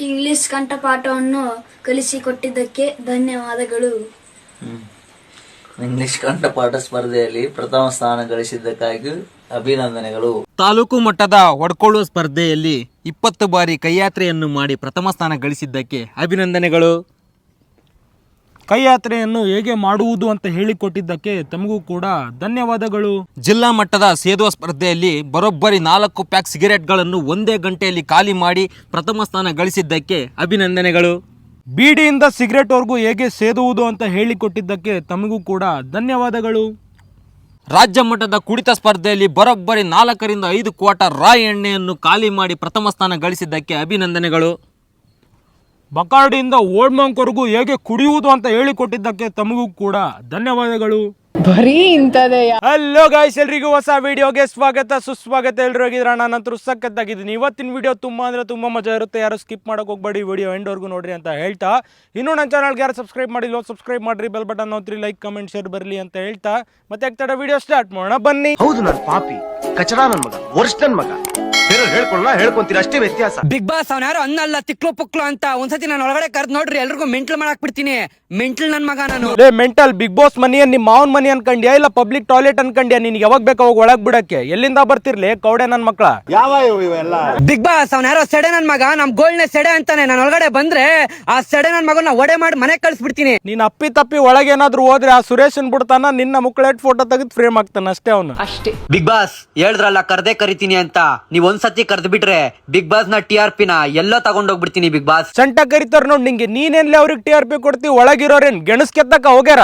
English ಕಂಠಪಾಠವನ್ನು ಕಲಿಸಿಕೊಟ್ಟಿದ್ದಕ್ಕೆ ಧನ್ಯವಾದಗಳು. English ಕಂಠಪಾಠ ಸ್ಪರ್ಧೆಯಲ್ಲಿ ಪ್ರಥಮ ಸ್ಥಾನ ಗಳಿಸಿದ್ದಕ್ಕಾಗಿ ಅಭಿನಂದನೆಗಳು. ತಾಲೂಕು ಮಟ್ಟದ ಒಡ್ಕೊಳ್ಳುವ ಸ್ಪರ್ಧೆಯಲ್ಲಿ ಇಪ್ಪತ್ತು ಬಾರಿ ಕೈಯಾತ್ರೆಯನ್ನು ಮಾಡಿ ಪ್ರಥಮ ಸ್ಥಾನ ಗಳಿಸಿದ್ದಕ್ಕೆ ಅಭಿನಂದನೆಗಳು. ಕೈಯಾತ್ರೆಯನ್ನು ಹೇಗೆ ಮಾಡುವುದು ಅಂತ ಹೇಳಿಕೊಟ್ಟಿದ್ದಕ್ಕೆ ತಮಗೂ ಕೂಡ ಧನ್ಯವಾದಗಳು. ಜಿಲ್ಲಾ ಮಟ್ಟದ ಸೇದುವ ಸ್ಪರ್ಧೆಯಲ್ಲಿ ಬರೋಬ್ಬರಿ ನಾಲ್ಕು ಪ್ಯಾಕ್ ಸಿಗರೇಟ್ಗಳನ್ನು ಒಂದೇ ಗಂಟೆಯಲ್ಲಿ ಖಾಲಿ ಮಾಡಿ ಪ್ರಥಮ ಸ್ಥಾನ ಗಳಿಸಿದ್ದಕ್ಕೆ ಅಭಿನಂದನೆಗಳು. ಬೀಡಿಯಿಂದ ಸಿಗರೆಟ್ವರೆಗೂ ಹೇಗೆ ಸೇದುವುದು ಅಂತ ಹೇಳಿಕೊಟ್ಟಿದ್ದಕ್ಕೆ ತಮಗೂ ಕೂಡ ಧನ್ಯವಾದಗಳು. ರಾಜ್ಯ ಮಟ್ಟದ ಕುಡಿತ ಸ್ಪರ್ಧೆಯಲ್ಲಿ ಬರೋಬ್ಬರಿ ನಾಲ್ಕರಿಂದ ಐದು ಕ್ವಾಟರ್ ರಾಯ್ ಎಣ್ಣೆಯನ್ನು ಖಾಲಿ ಮಾಡಿ ಪ್ರಥಮ ಸ್ಥಾನ ಗಳಿಸಿದ್ದಕ್ಕೆ ಅಭಿನಂದನೆಗಳು. ಬಕಾರ್ಡಿಯಿಂದ ಓಡ್ಮಂಕ್ವರೆಗೂ ಹೇಗೆ ಕುಡಿಯುವುದು ಅಂತ ಹೇಳಿಕೊಟ್ಟಿದ್ದಕ್ಕೆ ತಮಗೂ ಕೂಡ ಧನ್ಯವಾದಗಳು. ಬರೀ ಇಂಥದೇ ಹಲೋ ಗಾಯ್ಸ್ ಎಲ್ರಿಗೂ ಹೊಸ ವಿಡಿಯೋಗೆ ಸ್ವಾಗತ. ಸುಸ್ವಾಗತ ಎಲ್ರು ಹೋಗಿದ್ರ ನಾನಂತರೂ ಸಖತ್ತಾಗಿದ್ದೀನಿ. ಇವತ್ತಿನ ವಿಡಿಯೋ ತುಂಬ ಅಂದ್ರೆ ತುಂಬ ಮಜಾ ಇರುತ್ತೆ. ಯಾರು ಸ್ಕಿಪ್ ಮಾಡಕ್ ಹೋಗ್ಬೇಡಿ. ವಿಡಿಯೋ ಎಂಡ್ವರೆಗೂ ನೋಡ್ರಿ ಅಂತ ಹೇಳ್ತಾ. ಇನ್ನೂ ನನ್ನ ಚಾನಲ್ಗೆ ಯಾರು ಸಬ್ಸ್ಕ್ರೈಬ್ ಮಾಡಿಲ್ಲ ಸಬ್ಸ್ಕ್ರೈಬ್ ಮಾಡ್ರಿ. ಬೆಲ್ ಬಟನ್ ನೋಡ್ರಿ ಲೈಕ್ ಕಮೆಂಟ್ ಶೇರ್ ಬರಲಿ ಅಂತ ಹೇಳ್ತಾ. ಮತ್ತೆ ಆಗ್ತಾಡ ವಿಡಿಯೋ ಸ್ಟಾರ್ಟ್ ಮಾಡೋಣ? ಬನ್ನಿ. ಹೌದು ನಾನು ಪಾಪಿ. ಕಚಡ ನನ್ನ ಮಗ. ವರ್ಷ ನನ್ನ ಮಗ. ಹೇಳ್ಕೊಳ್ಳ ಹೇಳ್ಕೊಂತೀರ? ಅಷ್ಟೇ ವ್ಯತ್ಯಾಸ. ಬಿಗ್ ಬಾಸ್ ಅವ್ನ ಯಾರು? ಅನ್ನಲ್ಲ ತಿಕ್ಲು ಪುಕ್ಲು ಅಂತ ಒಂದ್ಸತಿ ನಾನು ಒಳಗಡೆ ಕರ್ದ್ ನೋಡ್ರಿ ಎಲ್ರಿಗೂ ಮೆಂಟ್ಲ್ ಮಾಡಾಕ್ ಬಿಡ್ತೀನಿ ಮೆಂಟ್ಲ್ ನನ್ ಮಗ ನಾನು. ಲೇ ಮೆಂಟಲ್ ಬಿಗ್ ಬಾಸ್ ಮನಿ ನಿಮ್ ಮಾವನ್ ಮನಿ ಅನ್ಕಂಡ್ಯಾ? ಇಲ್ಲ ಪಬ್ಲಿಕ್ ಟಾಯ್ಲೆಟ್ ಅನ್ಕಂಡ್ಯಾ? ನಿನ್ ಯಾವಾಗ ಬೇಕು ಅವಾಗ ಒಳಗ್ ಬಿಡಕ್ಕೆ. ಎಲ್ಲಿಂದ ಬರ್ತಿರ್ಲಿ? ಕೌಡೆ ನನ್ ಮಕ್ಳ. ಬಿಗ್ ಬಾಸ್ ಅವ್ನ ಯಾರೋ? ಸೆಡೆ ನನ್ ಮಗ? ನಮ್ ಗೋಲ್ಡ್ನೆ ಸೆಡೆ ಅಂತಾನೆ. ನಾನು ಒಳಗಡೆ ಬಂದ್ರೆ ಆ ಸೆಡೆ ನನ್ ಮಗನ ಒಡೆ ಮಾಡಿ ಮನೆ ಕಳ್ಸ್ಬಿಡ್ತೀನಿ. ನೀನ್ ಅಪ್ಪಿ ತಪ್ಪಿ ಒಳಗೆ ಏನಾದ್ರು ಹೋದ್ರೆ ಆ ಸುರೇಶನ್ ಬಿಡ್ತಾನ ನಿನ್ನ ಮುಕ್ಳೆಟ್ ಫೋಟೋ ತೆಗೆದು ಫ್ರೇಮ್ ಆಗ್ತಾನ ಅಷ್ಟೇ ಅವನು. ಬಿಗ್ ಬಾಸ್ ಹೇಳಿದ್ರಲ್ಲ ಕರ್ದೇ ಕರಿತೀನಿ ಅಂತ. ನೀವ್ ಒಂದ್ಸತಿ ಕರ್ದ್ ಬಿಟ್ರೆ ಬಿಗ್ ಬಾಸ್ನ ಟಿ ಆರ್ ಪಿನ ಎಲ್ಲ ತಗೊಂಡೋಗ್ಬಿಡ್ತೀನಿ ಬಿಗ್ ಬಾಸ್. ಸಂಟ ಕರಿತಾರ ನೋಡ್ ನಿಂಗೆ ನೀನೆಲ್ಲ ಅವ್ರಿಗೆ ಟಿ ಆರ್ ಪಿ ಕೊಡ್ತಿ ಒಳಗಿರೋರೇನ್ ಗೆಣಸ್ ಕೆತ್ತಕ ಹೋಗ್ಯಾರ?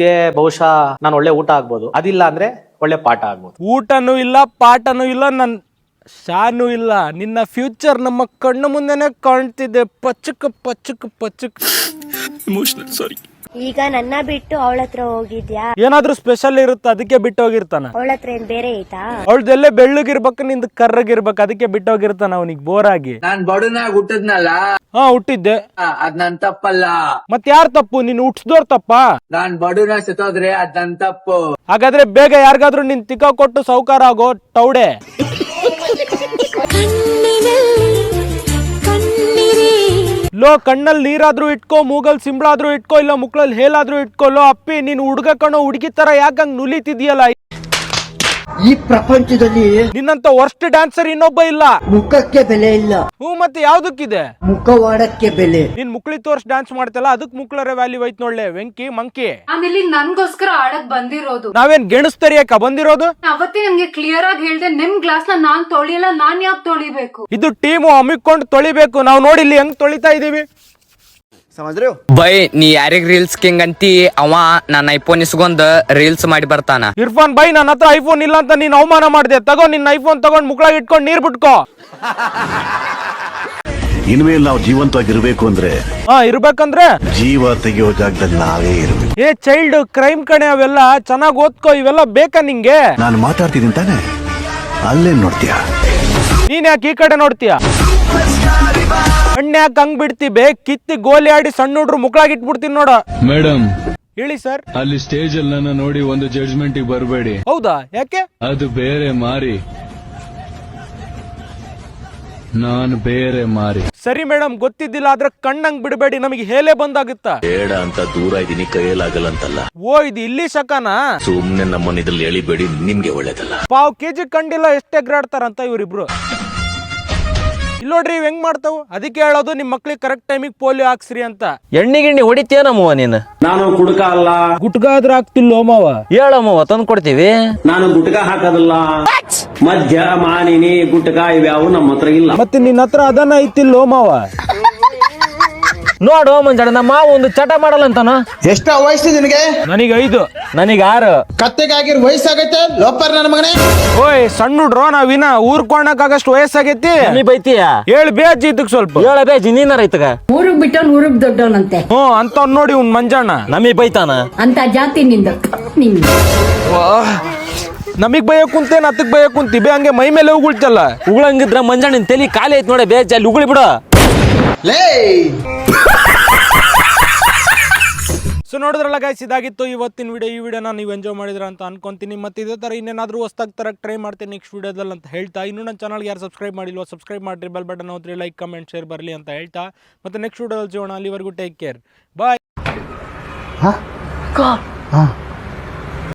ಗೆ ಬಹುಶಃ ನಾನು ಒಳ್ಳೆ ಊಟ ಆಗ್ಬೋದು. ಅದಿಲ್ಲ ಅಂದ್ರೆ ಒಳ್ಳೆ ಪಾಠ ಆಗ್ಬೋದು. ಊಟನೂ ಇಲ್ಲ ಪಾಠನು ಇಲ್ಲ ನನ್ ಶಾನು ಇಲ್ಲ. ನಿನ್ನ ಫ್ಯೂಚರ್ ನಮ್ಮ ಕಣ್ಣು ಮುಂದೆನೆ ಕಾಣ್ತಿದೆ. ಪಚ್ಚಕ್ ಪಚ್ಚಕ್ ಪಚ್ಚಕ್ ಈಗ ನನ್ನ ಬಿಟ್ಟು ಅವಳ ಹತ್ರ ಹೋಗಿದ್ಯಾ? ಏನಾದ್ರೂ ಸ್ಪೆಷಲ್ ಇರುತ್ತೆ? ಅದಕ್ಕೆ ಬಿಟ್ಟೋಗಿರ್ತಾನ ಅವಳ ಹತ್ರ ಏನ್ ಬೇರೆ ಐತಾ? ಅವಳ್ದೆಲ್ಲೇ ಬೆಳ್ಳಗಿರ್ಬೇಕು ನಿಂದ ಕರ್ರಗಿರ್ಬೇಕು ಅದಕ್ಕೆ ಬಿಟ್ಟೋಗಿರ್ತಾನ ಅವನಿಗೆ ಬೋರ್ ಆಗಿ. ನಾನ್ ಬಡನಾಗ್ ಹುಟ್ಟದ್ನಲ್ಲ? ಹಾ ಹುಟ್ಟಿದ್ದೆ. ಅದ್ ನನ್ ತಪ್ಪಲ್ಲ. ಮತ್ ಯಾರ್ ತಪ್ಪು? ನೀನ್ ಹುಟ್ಸ್ದೋರ್ ತಪ್ಪ? ನಾನ್ ಬಡನ ಸತ್ತೋದ್ರೆ ಅದ್ ನನ್ ತಪ್ಪು. ಹಾಗಾದ್ರೆ ಬೇಗ ಯಾರಿಗಾದ್ರೂ ನಿನ್ ತಿಕ್ಕ ಕೊಟ್ಟು ಸೌಕಾರ ಆಗೋ ಟೌಡೆ. ಲೋ, ಕಣ್ಣಲ್ಲಿ ನೀರಾದ್ರೂ ಇಟ್ಕೋ ಮೂಗಲ್ ಸಿಂಬಳಾದ್ರೂ ಇಟ್ಕೋ, ಇಲ್ಲ ಮುಕ್ಳಲ್ಲಿ ಹೇಲಾದ್ರೂ ಇಟ್ಕೋ, ಲೋ, ಅಪ್ಪಿ, ನೀನು ಹುಡುಗ ಕಣೋ, ಹುಡುಗಿ ತರ ಯಾಕಂಗೆ ನುಲಿತಿದ್ಯಲ್ಲ? ಈ ಪ್ರಪಂಚದಲ್ಲಿ ನಿನ್ನಂತ ವರ್ಸ್ಟ್ ಡ್ಯಾನ್ಸರ್ ಇನ್ನೊಬ್ಬ ಇಲ್ಲ. ಮುಖಕ್ಕೆ ಬೆಲೆ ಇಲ್ಲ. ಹ್ಞೂ ಮತ್ತೆ ಯಾವ್ದಕ್ಕಿದೆ? ಮುಖವಾಡಕ್ಕೆ ಬೆಲೆ. ನೀನ್ ಮುಕ್ಳಿ ತೋರ್ಸ್ ಡ್ಯಾನ್ಸ್ ಮಾಡ್ತಲ್ಲ ಅದಕ್ ಮುಕ್ಳರ ವ್ಯಾಲ್ಯೂ ಐತ್ ನೋಡ್ಲೆ ವೆಂಕಿ ಮಂಕಿ. ಇಲ್ಲಿ ನನ್ಗೋಸ್ಕರ ಆಡಕ್ ಬಂದಿರೋದು. ನಾವೇನ್ ಗೆಣಸ್ತರಿ ಬಂದಿರೋದು? ಅವತ್ತೇ ನಂಗೆ ಕ್ಲಿಯರ್ ಆಗಿ ಹೇಳ್ದೆ ನಿಮ್ ಗ್ಲಾಸ್ನ ನಾನ್ ತೊಳಿಯಲ್ಲ ನಾನ್ ಯಾಕೆ ತೊಳಿಬೇಕು? ಇದು ಟೀಮು ಅಮ್ಮಿಕೊಂಡು ತೊಳಿಬೇಕು. ನಾವು ನೋಡಿ ಇಲ್ಲಿ ಹೆಂಗ್ ತೊಳಿತಾ ಇದೀವಿ. ಬೈ ನೀ ಯಾರಿಗ್ ರೀಲ್ಸ್ ಕಿಂಗ್ ಅಂತಿ? ಅವ ನನ್ನ ಐಫೋನ್ ಇಸ್ಕೊಂಡ್ ರೀಲ್ಸ್ ಮಾಡಿ ಬರ್ತಾನ. ಇರ್ಫಾನ್ ಬೈ ನನ್ನ ಹತ್ರ ಐಫೋನ್ ಇಲ್ಲ ಅಂತ ನೀನ್ ಅವಮಾನ ಮಾಡಿದೆ. ತಗೋ ನಿನ್ನ ಐಫೋನ್ ತಗೊಂಡ್ ಮುಕ್ಳಾಗ ಇಟ್ಕೊಂಡು ನೀರ್ ಬಿಟ್ಕೋ. ಇನ್ಮೇಲೆ ನಾವು ಜೀವಂತವಾಗಿರ್ಬೇಕು ಅಂದ್ರೆ ಹಾ ಇರ್ಬೇಕಂದ್ರೆ? ಜೀವ ತೆಗೆಯೋ ಜಾಗದಲ್ಲಿ ನಾವೇ ಇರ್ಬೇಕು. ಏ ಚೈಲ್ಡ್ ಕ್ರೈಮ್ ಕಣೆ ಅವೆಲ್ಲ ಚೆನ್ನಾಗ್ ಓದ್ಕೋ ಇವೆಲ್ಲ ಬೇಕಾ ನಿಂಗೆ? ನಾನು ಮಾತಾಡ್ತಿದ್ದೀನಿ ತಾನೆ. ಅಲ್ಲೇ ನೋಡ್ತೀಯ? ನೀನ್ ಯಾಕೆ ಈ ಕಡೆ ನೋಡ್ತೀಯ? ಹಣ್ಣು ಯಾಕೆ ಹಂಗ್ ಬಿಡ್ತಿ ಬೇ ಕಿತ್ತಿ ಗೋಲಿ ಆಡಿ ಸಣ್ಣ ಹುಡ್ರು ಮುಕ್ಳಾಗಿ ಇಟ್ಬಿಡ್ತೀನಿ ನೋಡ. ಮೇಡಮ್ ಹೇಳಿ ಸರ್. ಅಲ್ಲಿ ಸ್ಟೇಜ್ ಅಲ್ಲಿ ನನ್ನ ನೋಡಿ ಒಂದು ಜಡ್ಜ್ಮೆಂಟ್ ಬರಬೇಡಿ. ಹೌದಾ? ಯಾಕೆ? ಅದು ಬೇರೆ ಮಾರಿ. ನಾನು ಬೇರೆ ಮಾರಿ. ಸರಿ ಮೇಡಮ್ ಗೊತ್ತಿದ್ದಿಲ್ಲ ಆದ್ರೆ ಕಣ್ಣಂಗ್ ಬಿಡಬೇಡಿ ನಮಗೆ ಹೇಲೆ ಬಂದಾಗುತ್ತಾ? ಬೇಡ ಅಂತ ದೂರ ಇದೀನಿ ಕೈಯಲಾಗಲ್ಲ ಅಂತಲ್ಲ ಓ ಇದು ಇಲ್ಲಿ ಸಕನಾ ಸುಮ್ನೆ ನಮ್ಮನ್ನ ಇದ್ರಲ್ಲಿ ಎಳಿಬೇಡಿ ನಿಮ್ಗೆ ಒಳ್ಳೇದಲ್ಲ. ಪಾವ್ ಕೆಜಿ ಕಂಡಿಲ್ಲ ಎಷ್ಟೇ ಎಗ್ರಾಡ್ತಾರಂತ ಇವ್ರಿಬ್ರು. ಇಲ್ಲಿ ನೋಡ್ರಿ ಇವ್ ಹೆಂಗ್ ಮಾಡ್ತಾವು? ಅದಕ್ಕೆ ಹೇಳೋದು ನಿಮ್ ಮಕ್ಳಿಗೆ ಕರೆಕ್ಟ್ ಟೈಮಿಗೆ ಪೋಲಿಯೋ ಹಾಕ್ಸ್ರಿ ಅಂತ. ಎಣ್ಣೆ ಗಿಣ್ಣಿ ಹೊಡಿತೀಯನಮ್ಮವ ನೀನು? ನಾನು ಗುಡ್ಕ ಅಲ್ಲ. ಗುಟ್ಕ ಆದ್ರ ಆಗ್ತಿಲ್ಲ ಮಾವ? ಹೇಳಮ್ಮವ ತಂದು ಕೊಡ್ತೀವಿ. ನಾನು ಗುಟ್ಕ ಹಾಕೋದಿಲ್ಲ. ಮಧ್ಯ ಮಾನಿನಿ ಗುಟ್ಕ ಇವ್ಯಾವು ನಮ್ಮ ಹತ್ರ ಇಲ್ಲ. ಮತ್ತೆ ನಿನ್ನ ಹತ್ರ ಅದನ್ನ ಐತಿಲ್ಲ ಮಾವ? ನೋಡು ಮಂಜಾಡ ನಮ್ಮ ಮಾವ ಒಂದು ಚಟ ಮಾಡಲ್ಲ ಅಂತಾನ ಎಷ್ಟ ವಯಸ್ಸು ನಿನಗೆ? ನನಗೆ ಐದು. ನನಗೆ ಆರು. ಕತ್ತೆಗಾಗಿರ್ ವಯಸ್ಸಾಗೈತೆ ಲೋಪರ್ ನನ್ನ ಮಗನೇ. ಓಯ್ ಸಣ್ಣ ಹುಡ್ರೋ ನಾವಿನ ಊರ್ ಆಗಷ್ಟು ವಯಸ್ಸಾಗೈತಿ. ನೀ ಬೈತೀಯ? ಹೇಳಿ ಬೇಜ್ ಇದಕ್ ಸ್ವಲ್ಪ. ಹೇಳ ಬೇಜಿ ನೀನಾರ ಐತಗ ಊರು ಬಿಟ್ಟವನ್ ಊರು ದೊಡ್ಡವನಂತೆ ಹ್ಞೂ ಅಂತ ನೋಡಿ ಇವ್ನ್ ಮಂಜಣ್ಣ. ನಮಗ್ ಬೈತಾನ? ಅಂತ ಜಾತಿ ನಿಂದ. ನಿಂದ ನಮಗ್ ಬೈಯಕ್ ಕುಂತೇನ್ ಹತ್ತಕ್ ಬೈಯಕ್ ಕುಂತಿ. ಬೇ ಹಂಗೆ ಮೈ ಮೇಲೆ ಉಗುಳ್ತಲ್ಲ. ಉಗುಳಂಗಿದ್ರ ಮಂಜಣ್ಣ ತಲಿ ಖಾಲಿ ಐತ್ ನೋಡಿ ಬೇಜ್ ಅಲ್ಲಿ ಉಗುಳಿ ಬಿಡ. ಲೇ ಸೊ ನೋಡಿದ್ರಲ್ಲ ಗೈಸ್ ಇದಾಗಿತ್ತು ಇವತ್ತಿನ ವಿಡಿಯೋ ಈ ವಿಡಿಯೋನ ನೀವು ಎಂಜಾಯ್ ಮಾಡಿದ್ರ ಅಂತ ಅನ್ಕೊಂತೀನಿ. ಮತ್ತೆ ಇದೇ ಥರ ಇನ್ನೇನಾದರೂ ಹೊಸ್ದಾಗಿ ತರಕ್ಕೆ ಟ್ರೈ ಮಾಡ್ತೀನಿ ನೆಕ್ಸ್ಟ್ ವಿಡಿಯೋದಲ್ಲಿ ಅಂತ ಹೇಳ್ತಾ. ಇನ್ನೂ ನನ್ನ ಚಾನಲ್ಗೆ ಯಾರು ಸಬ್ಸ್ಕ್ರೈಬ್ ಮಾಡಿಲ್ವ ಸಬ್ಸ್ಕ್ರೈಬ್ ಮಾಡಿರಿ. ಬೆಲ್ ಬಟನ್ ಹೋದ್ರಿ ಲೈಕ್ ಕಮೆಂಟ್ ಶೇರ್ ಬರಲಿ ಅಂತ ಹೇಳ್ತಾ. ಮತ್ತೆ ನೆಕ್ಸ್ಟ್ ವಿಡಿಯೋದಲ್ಲಿ ಜೋಣ ಅಲ್ಲಿವರೆಗೂ ಟೇಕ್ ಕೇರ್ ಬಾಯ್ ಹಾ.